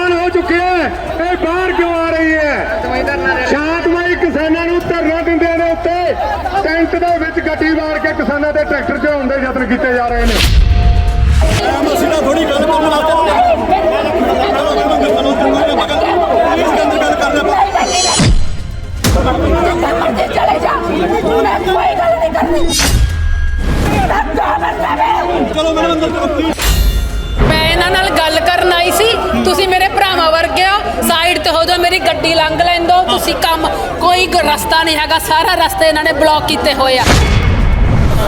ਪਰੇਸ਼ਾਨ ਹੋ ਚੁੱਕੇ ਹੈ। ਇਹ ਬਾਹਰ ਕਿਉਂ ਆ ਰਹੀ ਹੈ? ਸ਼ਾਂਤਮਈ ਕਿਸਾਨਾਂ ਨੂੰ ਧਰਨਾ ਦਿੰਦੇ ਨੇ ਉੱਤੇ। ਟੈਂਟ ਦੇ ਵਿੱਚ ਗੱਡੀ ਮਾਰ ਕੇ ਕਿਸਾਨਾਂ ਦੇ ਟਰੈਕਟਰ ਚੜਾਉਣ ਦੇ ਯਤਨ ਕੀਤੇ ਜਾ ਰਹੇ ਨੇ। ਮੈਂ ਇਹਨਾਂ ਨਾਲ ਗੱਲ ਕਰਨ ਆਈ ਸੀ। ਤੁਸੀਂ ਮੇਰੇ ਵਰਗੇ ਹੋ ਸਾਈਡ ਤੇ ਹੋ ਜਾਓ ਮੇਰੀ ਗੱਡੀ ਲੰਘ ਲੈਣ ਦਿਓ ਤੁਸੀਂ ਕੰਮ ਕੋਈ ਰਸਤਾ ਨਹੀਂ ਹੈਗਾ। ਸਾਰਾ ਰਸਤੇ ਇਹਨਾਂ ਨੇ ਬਲੌਕ ਕੀਤੇ ਹੋਏ ਆ।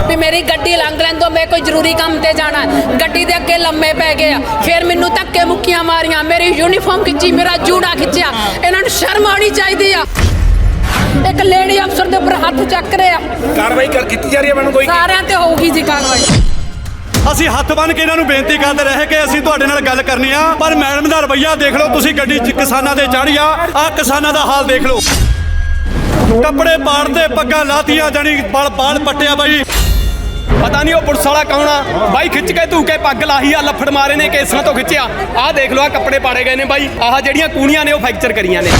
ਵੀ ਮੇਰੀ ਗੱਡੀ ਲੰਘ ਲੈਣ ਦਿਓ ਮੈਂ ਕੋਈ ਜ਼ਰੂਰੀ ਕੰਮ ਤੇ ਜਾਣਾ। ਗੱਡੀ ਦੇ ਅੱਗੇ ਲੰਮੇ ਪੈ ਗਏ ਆ। ਫਿਰ ਮੈਨੂੰ ਧੱਕੇ ਮੁੱਕੀਆਂ ਮਾਰੀਆਂ। ਮੇਰੀ ਯੂਨੀਫਾਰਮ ਖਿੱਚੀ ਮੇਰਾ ਜੂੜਾ ਖਿੱਚਿਆ। ਇਹਨਾਂ ਨੂੰ ਸ਼ਰਮ ਆਉਣੀ ਚਾਹੀਦੀ ਆ। ਇੱਕ ਲੇਡੀ ਅਫਸਰ ਦੇ ਉੱਪਰ ਹੱਥ ਚੱਕ ਰਹੇ। ਕਾਰਵਾਈ ਕਰ ਕੀਤੀ ਜਾ ਰਹੀ ਹੈ ਮੈਨੂੰ ਕੋਈ? ਸਾਰਿਆਂ ਤੇ ਹੋਊਗੀ ਜੀ ਕਾਰਵਾਈ। ਅਸੀਂ ਹੱਥ ਬੰਨ ਕੇ ਇਹਨਾਂ ਨੂੰ ਬੇਨਤੀ ਕਰਦੇ ਰਹੇ ਕਿ ਅਸੀਂ ਤੁਹਾਡੇ ਨਾਲ ਗੱਲ ਕਰਨੀ ਆ। ਪਰ ਮੈਡਮ ਦਾ ਰਵੱਈਆ ਦੇਖ ਲਓ, ਤੁਸੀਂ ਗੱਡੀ 'ਚ ਕਿਸਾਨਾਂ ਦੇ ਚੜ੍ਹ ਆ ਆ ਕਿਸਾਨਾਂ ਦਾ ਹਾਲ ਦੇਖ ਲਓ। ਕੱਪੜੇ ਪਾੜਦੇ ਪੱਗਾਂ ਲਾਤੀਆਂ ਜਾਨੀ ਬਲ ਬਾਲ ਪੱਟਿਆ ਬਾਈ। ਪਤਾ ਨਹੀਂ ਉਹ ਪੁਲਿਸ ਵਾਲਾ ਕੌਣ ਆ। ਬਾਈ ਖਿੱਚ ਕੇ ਧੂ ਕੇ ਪੱਗ ਲਾਹੀ ਆ, ਲੱਫੜ ਮਾਰੇ ਨੇ ਕੇਸਾਂ ਤੋਂ ਖਿੱਚਿਆ। ਆਹ ਦੇਖ ਲਓ ਆ ਕੱਪੜੇ ਪਾੜੇ ਗਏ ਨੇ ਬਾਈ। ਆਹ ਜਿਹੜੀਆਂ ਕੂਣੀਆਂ ਨੇ, ਉਹ ਫ੍ਰੈਕਚਰ ਕਰੀਆਂ ਨੇ।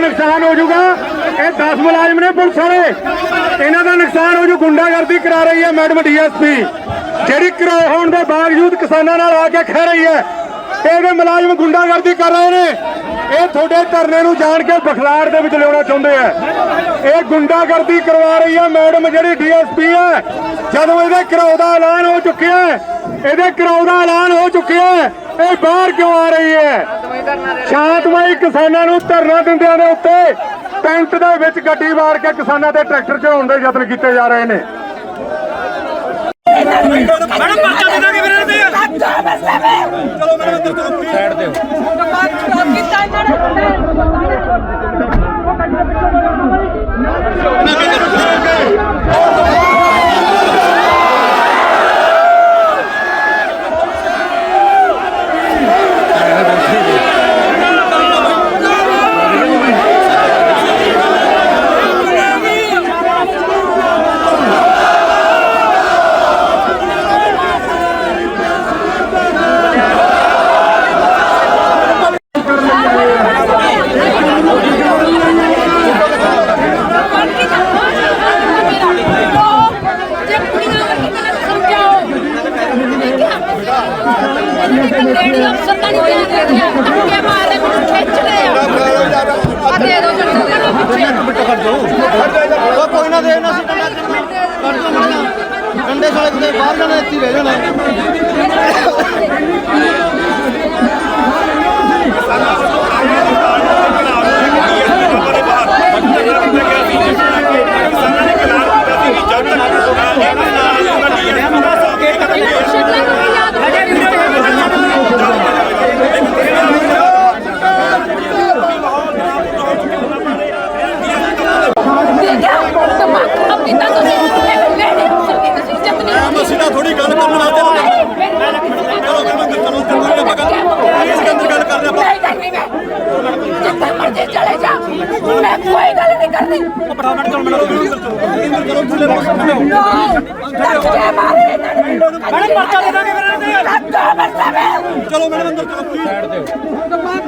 ਨੁਕਸਾਨ ਹੋ ਜਾਊਗਾ। ਇਹ 10 ਮੁਲਾਜ਼ਮ ਨੇ ਪੁਲਿਸ ਵਾਲੇ। ਇਹਨਾਂ ਦਾ ਨੁਕਸਾਨ ਹੋ ਜੂ, ਗੁੰਡਾਗਰਦੀ ਕਰਾ ਰਹੀ ਹੈ ਮੈਡਮ ਡੀਐਸਪੀ। ਜਿਹੜੀ ਕਰਾ ਹੋਣ ਦੇ ਬਾਵਜੂਦ ਕਿਸਾਨਾਂ ਨਾਲ ਆ ਕੇ ਖਹਿ ਰਹੀ ਹੈ। ਇਹਦੇ ਮੁਲਾਜ਼ਮ ਗੁੰਡਾਗਰਦੀ ਕਰ ਰਹੇ ਨੇ, ਇਹ ਤੁਹਾਡੇ ਧਰਨੇ ਨੂੰ ਜਾਣ ਕੇ ਬਖਲਾੜ ਦੇ ਵਿੱਚ ਲਿਆਉਣਾ ਚਾਹੁੰਦੇ ਆ। ਇਹ ਗੁੰਡਾਗਰਦੀ ਕਰਵਾ ਰਹੀ ਹੈ ਮੈਡਮ ਜਿਹੜੀ ਡੀਐਸਪੀ ਹੈ। ਜਦੋਂ ਇਹਦੇ ਘਰਾਓ ਦਾ ਐਲਾਨ ਹੋ ਚੁੱਕਿਆ ਇਹਦੇ ਘਰਾਓ ਦਾ ਐਲਾਨ ਹੋ ਚੁੱਕਿਆ ਇਹ ਬਾਹਰ ਕਿਉਂ ਆ ਰਹੀ ਹੈ? ਸ਼ਾਂਤਮਈ ਕਿਸਾਨਾਂ ਨੂੰ ਧਰਨਾ ਦਿੰਦਿਆਂ ਦੇ ਉੱਤੇ ਟੈਂਟ ਦੇ ਵਿੱਚ ਗੱਡੀ ਮਾਰ ਕੇ ਕਿਸਾਨਾਂ ਦੇ ਟਰੈਕਟਰ ਚੜਾਉਣ ਦੇ ਯਤਨ ਕੀਤੇ ਜਾ ਰਹੇ ਨੇ। ਮੈਡਮ ਪਰਚਾ ਦੇ ਦਾਂਗੇ ਫਿਰ ਇਹਨਾਂ ਤੇ ਚਲੋ ਮੈਡਮ ਸਾਈਡ ਦਿਓ ਕੀਤਾ ਇਹਨਾਂ ਨੇ ਜੇ ਕੁੜੀਆਂ ਵਰਗੀ ਤਾਂ ਸਮਝਾਓ ਲੇਡੀ ਅਫਸਰ ਤਾਂ ਨਹੀਂ ਦੇ ਦੇਖਿਆ ਧੱਕੇ ਮਾਰੇ ਮੈਨੂੰ ਖਿੱਚ ਰਹੇ ਆ ਆ ਦੇ ਦੋ ਜਲਦੀ ਪਿੱਛੇ ਉਹ ਕੋਈ ਨਾ ਦੇ ਨਾ ਸੀ ਡੰਡੇ ਸਾਲੇ ਕਿਤੇ ਬਾਹਰ ਜਾਣਾ ਇੱਥੇ ਹੀ ਰਹਿ ਜਾਣਾ ਦੇਖਿਆ ਦਿਮਾਗ ਖਰਾਬ ਕੀਤਾ ਤੁਸੀਂ ਲੇਡੀ ਅਫਸਰ ਦੀ ਤੁਸੀਂ ਇੱਜ਼ਤ ਨਹੀਂ ਕੀਤੀ ਅਸੀਂ ਤਾਂ ਥੋੜੀ ਗੱਲ ਕਰਨ ਵਾਸਤੇ ਚਲੋ ਇਸ ਅੰਦਰ ਗੱਲ ਕਰਦੇ ਆਪਾਂ ਨਹੀਂ ਕਰਨੀ ਮੈਂ ਜਿੱਥੇ ਮਰਜ਼ੀ ਚਲੇ ਜਾ ਮੈਂ ਕੋਈ ਗੱਲ ਨਹੀਂ ਕਰਨੀ ਨੋ ਧੱਕੇ ਮਾਰੇ ਇਹਨਾਂ ਨੇ ਮੈਡਮ ਪਰਚਾ ਦੇ ਦਾਂਗੇ ਇਹਨਾਂ ਤੇ ਚਲੋ ਮੈਡਮ ਅੰਦਰ ਚਲੋ ਪਲੀਜ਼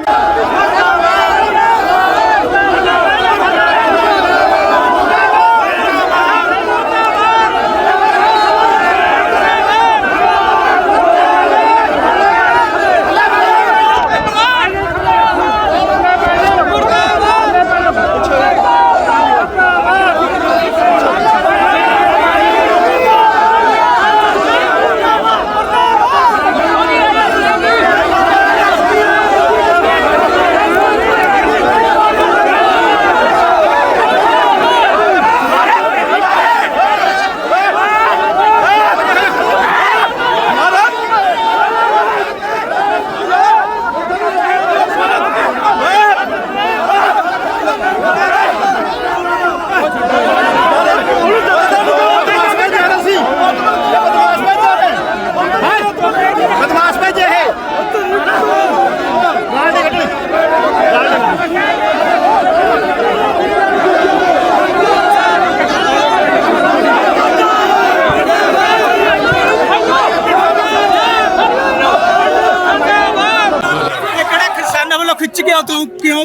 ਬਦਮਾਸ਼ ਭੇਜੇ ਇਹ ਇਹ ਕਿਹੜਾ ਕਿਸਾਨਾਂ ਵੱਲੋਂ ਖਿੱਚ ਗਿਆ ਤੂੰ ਕਿਉਂ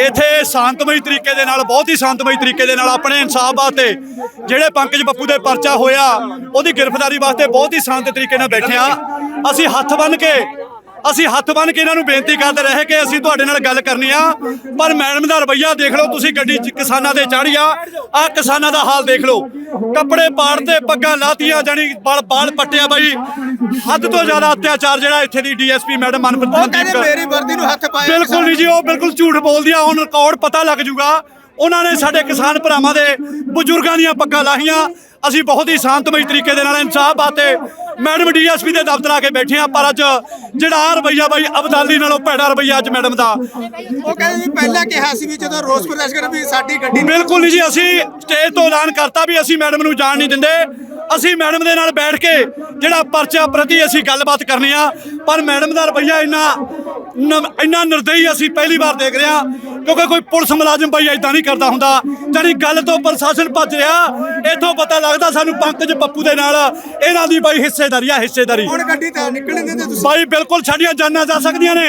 ਇੱਥੇ ਸ਼ਾਂਤਮਈ ਤਰੀਕੇ ਦੇ ਨਾਲ, ਬਹੁਤ ਹੀ ਸ਼ਾਂਤਮਈ ਤਰੀਕੇ ਦੇ ਨਾਲ ਆਪਣੇ ਇਨਸਾਫ ਵਾਸਤੇ ਜਿਹੜੇ ਪੰਕਜ ਬੱਪੂ ਦੇ ਪਰਚਾ ਹੋਇਆ, ਉਹਦੀ ਗ੍ਰਿਫਤਾਰੀ ਵਾਸਤੇ ਬਹੁਤ ਹੀ ਸ਼ਾਂਤ ਤਰੀਕੇ ਨਾਲ ਬੈਠੇ ਆ ਅਸੀਂ ਹੱਥ ਬੰਨ ਕੇ ਅਸੀਂ ਹੱਥ ਬੰਨ ਕੇ ਇਹਨਾਂ ਨੂੰ ਬੇਨਤੀ ਕਰਦੇ ਰਹੇ ਕਿ ਅਸੀਂ ਤੁਹਾਡੇ ਨਾਲ ਗੱਲ ਕਰਨੀ ਆ। ਪਰ ਮੈਡਮ ਦਾ ਰਵੱਈਆ ਦੇਖ ਲਓ ਤੁਸੀਂ ਗੱਡੀ 'ਚ ਕਿਸਾਨਾਂ ਦੇ ਚਾੜੀ ਆ ਆ ਕਿਸਾਨਾਂ ਦਾ ਹਾਲ ਦੇਖ ਲਓ। ਕੱਪੜੇ ਪਾੜਦੇ ਪੱਗਾਂ ਲਾਤੀਆਂ ਜਾਨੀ ਬਾਲ ਬਾਲ ਪੱਟਿਆ ਬਾਈ। ਹੱਦ ਤੋਂ ਜ਼ਿਆਦਾ ਅਤਿਆਚਾਰ ਜਿਹੜਾ ਇੱਥੇ ਦੀ ਡੀਐਸਪੀ ਮੈਡਮ ਮਨਪ੍ਰੀਤ ਉਹ ਕਹਿੰਦੇ ਮੇਰੀ ਵਰਦੀ ਨੂੰ ਹੱਥ ਪਾਇਆ ਬਿਲਕੁਲ ਨਹੀਂ ਜੀ ਉਹ ਬਿਲਕੁਲ ਝੂਠ ਬੋਲਦੀ ਆ ਹੁਣ ਰਿਕਾਰਡ ਪਤਾ ਲੱਗ ਜੂਗਾ। ਉਹਨਾਂ ਨੇ ਸਾਡੇ ਕਿਸਾਨ ਭਰਾਵਾਂ ਦੇ ਬਜ਼ੁਰਗਾਂ ਦੀਆਂ ਪੱਗਾਂ ਲਾਹੀਆਂ। ਅਸੀਂ ਬਹੁਤ ਹੀ ਸ਼ਾਂਤਮਈ ਤਰੀਕੇ ਦੇ ਨਾਲ ਇਨਸਾਫ ਬਾਤੇ ਮੈਡਮ ਡੀਐਸਪੀ ਦੇ ਦਫ਼ਤਰ ਆ ਕੇ ਬੈਠੇ ਆ ਪਰ ਅੱਜ ਜਿਹੜਾ ਆਹ ਰਵੱਈਆ ਬਾਈ ਅਬਦਾਲੀ ਨਾਲੋਂ ਭੈੜਾ ਰਵੱਈਆ ਅੱਜ ਮੈਡਮ ਦਾ। ਉਹ ਕਹਿੰਦੇ ਪਹਿਲਾਂ ਕਿਹਾ ਸੀ ਵੀ ਜਦੋਂ ਰੋਸ ਪ੍ਰਦਰਸ਼ਨ ਕਰ ਵੀ ਸਾਡੀ ਗੱਡੀ ਬਿਲਕੁਲ ਨਹੀਂ ਜੀ ਅਸੀਂ ਸਟੇਜ ਤੋਂ ਐਲਾਨ ਕਰਤਾ ਵੀ ਅਸੀਂ ਮੈਡਮ ਨੂੰ ਜਾਣ ਨਹੀਂ ਦਿੰਦੇ। ਅਸੀਂ ਮੈਡਮ ਦੇ ਨਾਲ ਬੈਠ ਕੇ ਜਿਹੜਾ ਪਰਚਾ ਪ੍ਰਤੀ ਅਸੀਂ ਗੱਲਬਾਤ ਕਰਨੀ ਆ ਪਰ ਮੈਡਮ ਦਾ ਰਵੱਈਆ ਇੰਨਾ ਇੰਨਾ ਨਿਰਦਈ ਅਸੀਂ ਪਹਿਲੀ ਵਾਰ ਦੇਖ ਰਹੇ ਕਿਉਂਕਿ ਕੋਈ ਪੁਲਿਸ ਮੁਲਾਜ਼ਮ ਬਾਈ ਇਦਾਂ ਨਹੀਂ ਕਰਦਾ ਹੁੰਦਾ। ਜਾਨੀ ਗੱਲ ਤੋਂ ਪ੍ਰਸ਼ਾਸਨ ਭੱਜ ਰਿਹਾ ਇੱਥੋਂ ਪਤਾ ਲੱਗਦਾ ਸਾਨੂੰ ਪੰਕਜ ਪੱਪੂ ਦੇ ਨਾਲ ਇਹਨਾਂ ਦੀ ਬਾਈ ਹਿੱਸੇਦਾਰੀ ਆ ਹਿੱਸੇਦਾਰੀ। ਹੁਣ ਗੱਡੀ ਤਾਂ ਨਿਕਲਣ ਦਿੰਦੇ ਤੁਸੀਂ ਬਾਈ ਬਿਲਕੁਲ ਸਾਡੀਆਂ ਜਾਨਾਂ ਜਾ ਸਕਦੀਆਂ ਨੇ।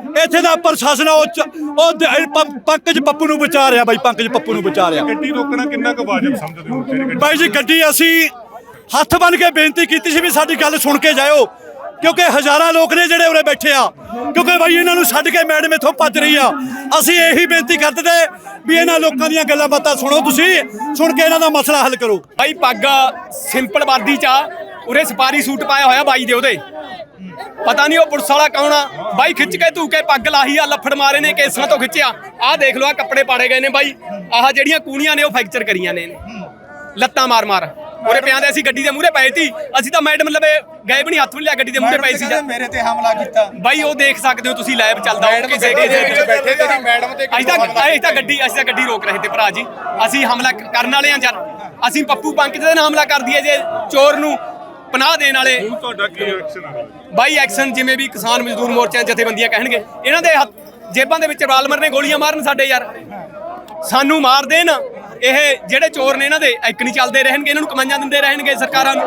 ਇੱਥੇ ਦਾ ਪ੍ਰਸ਼ਾਸਨ ਆ, ਉਹ ਚ- ਉਹ ਦ- ਪ- ਪੰਕਜ ਪੱਪੂ ਨੂੰ ਬਚਾ ਰਿਹਾ ਬਾਈ ਪੰਕਜ ਪੱਪੂ ਨੂੰ ਬਚਾ ਰਿਹਾ। ਗੱਡੀ ਰੋਕਣਾ ਕਿੰਨਾ ਕੁ ਵਾਜਬ ਸਮਝਦੇ ਹੋ ਗੱਡੀ ਬਾਈ ਜੀ ਗੱਡੀ ਅਸੀਂ ਹੱਥ ਬੰਨ ਕੇ ਬੇਨਤੀ ਕੀਤੀ ਸੀ ਵੀ ਸਾਡੀ ਗੱਲ ਸੁਣ ਕੇ ਜਾਇਓ ਕਿਉਂਕਿ ਹਜ਼ਾਰਾਂ ਲੋਕ ਨੇ ਜਿਹੜੇ ਉਰੇ ਬੈਠੇ ਆ। ਕਿਉਂਕਿ ਬਾਈ ਇਹਨਾਂ ਨੂੰ ਛੱਡ ਕੇ ਮੈਡਮ ਇੱਥੋਂ ਭੱਜ ਰਹੀ ਆ। ਅਸੀਂ ਇਹੀ ਬੇਨਤੀ ਕਰਦੇ ਤੇ ਵੀ ਇਹਨਾਂ ਲੋਕਾਂ ਦੀਆਂ ਗੱਲਾਂ ਬਾਤਾਂ ਸੁਣੋ ਤੁਸੀਂ ਸੁਣ ਕੇ ਇਹਨਾਂ ਦਾ ਮਸਲਾ ਹੱਲ ਕਰੋ। ਬਾਈ ਪੱਗ ਸਿੰਪਲ ਵਰਦੀ ਚ ਆ ਉਰੇ ਸਪਾਰੀ ਸੂਟ ਪਾਇਆ ਹੋਇਆ ਬਾਈ ਦੇ ਉਹਦੇ। ਪਤਾ ਨਹੀਂ ਉਹ ਪੁਲਿਸ ਵਾਲਾ ਕੌਣ ਆ। ਬਾਈ ਖਿੱਚ ਕੇ ਧੂ ਕੇ ਪੱਗ ਲਾਹੀ ਆ ਲੱਫੜ ਮਾਰੇ ਨੇ ਕੇਸਾਂ ਤੋਂ ਖਿੱਚਿਆ। ਆਹ ਦੇਖ ਲਓ ਆ ਕੱਪੜੇ ਪਾੜੇ ਗਏ ਨੇ ਬਾਈ। ਆਹ ਜਿਹੜੀਆਂ ਕੂਣੀਆਂ ਨੇ ਉਹ ਫ੍ਰੈਕਚਰ ਕਰੀਆਂ ਨੇ। ਲੱਤਾਂ ਮਾਰ ਮਾਰ। ਉਰੇ ਪਿਆਂ ਦੇ ਅਸੀਂ ਗੱਡੀ ਦੇ ਮੂਹਰੇ ਪਏ ਸੀ। ਅਸੀਂ ਤਾਂ ਮੈਡਮ ਲਵੇ ਗਏ ਵੀ ਨਹੀਂ ਹੱਥ ਵੀ ਲਿਆ ਗੱਡੀ ਦੇ ਮੂਹਰੇ ਪਏ ਸੀ ਮੇਰੇ ਤੇ ਹਮਲਾ ਕੀਤਾ। ਬਾਈ ਉਹ ਦੇਖ ਸਕਦੇ ਹੋ ਤੁਸੀਂ ਲਾਈਵ ਚੱਲਦਾ ਉਹ ਕਿਸੇ ਕਿਸੇ ਵਿੱਚ ਬੈਠੇ ਤੇਰੀ ਮੈਡਮ ਤੇ ਅਸੀਂ ਤਾਂ ਅਸੀਂ ਤਾਂ ਗੱਡੀ ਅਸੀਂ ਤਾਂ ਗੱਡੀ ਰੋਕ ਰਹੇ ਤੇ ਭਰਾ ਜੀ। ਅਸੀਂ ਹਮਲਾ ਕਰਨ ਵਾਲੇ ਆ ਜਰ ਅਸੀਂ ਪੱਪੂ ਪੰਕ ਦੇ ਨਾਲ ਹਮਲਾ ਕਰ ਦਈਏ ਜੇ ਚੋਰ ਨੂੰ। ਪਨਾਹ ਦੇਣ ਵਾਲੇ। ਤੁਹਾਡਾ ਕੀ ਐਕਸ਼ਨ ਆ? ਬਾਈ ਐਕਸ਼ਨ ਜਿਵੇਂ ਵੀ ਕਿਸਾਨ ਮਜ਼ਦੂਰ ਮੋਰਚਿਆਂ ਜਥੇਬੰਦੀਆਂ ਕਹਿਣਗੇ। ਇਹਨਾਂ ਦੇ ਜੇਬਾਂ ਦੇ ਵਿੱਚ ਰਾਲਮਰ ਨੇ ਗੋਲੀਆਂ ਮਾਰਨ ਸਾਡੇ ਯਾਰ। ਸਾਨੂੰ ਮਾਰ ਦੇਣ। ਇਹ ਜਿਹੜੇ ਚੋਰ ਨੇ ਇਹਨਾਂ ਦੇ ਇੱਕ ਨਹੀਂ ਚੱਲਦੇ ਰਹਿਣਗੇ ਇਹਨਾਂ ਨੂੰ ਕਮਾਈਆਂ ਦਿੰਦੇ ਰਹਿਣਗੇ ਸਰਕਾਰਾਂ ਨੂੰ।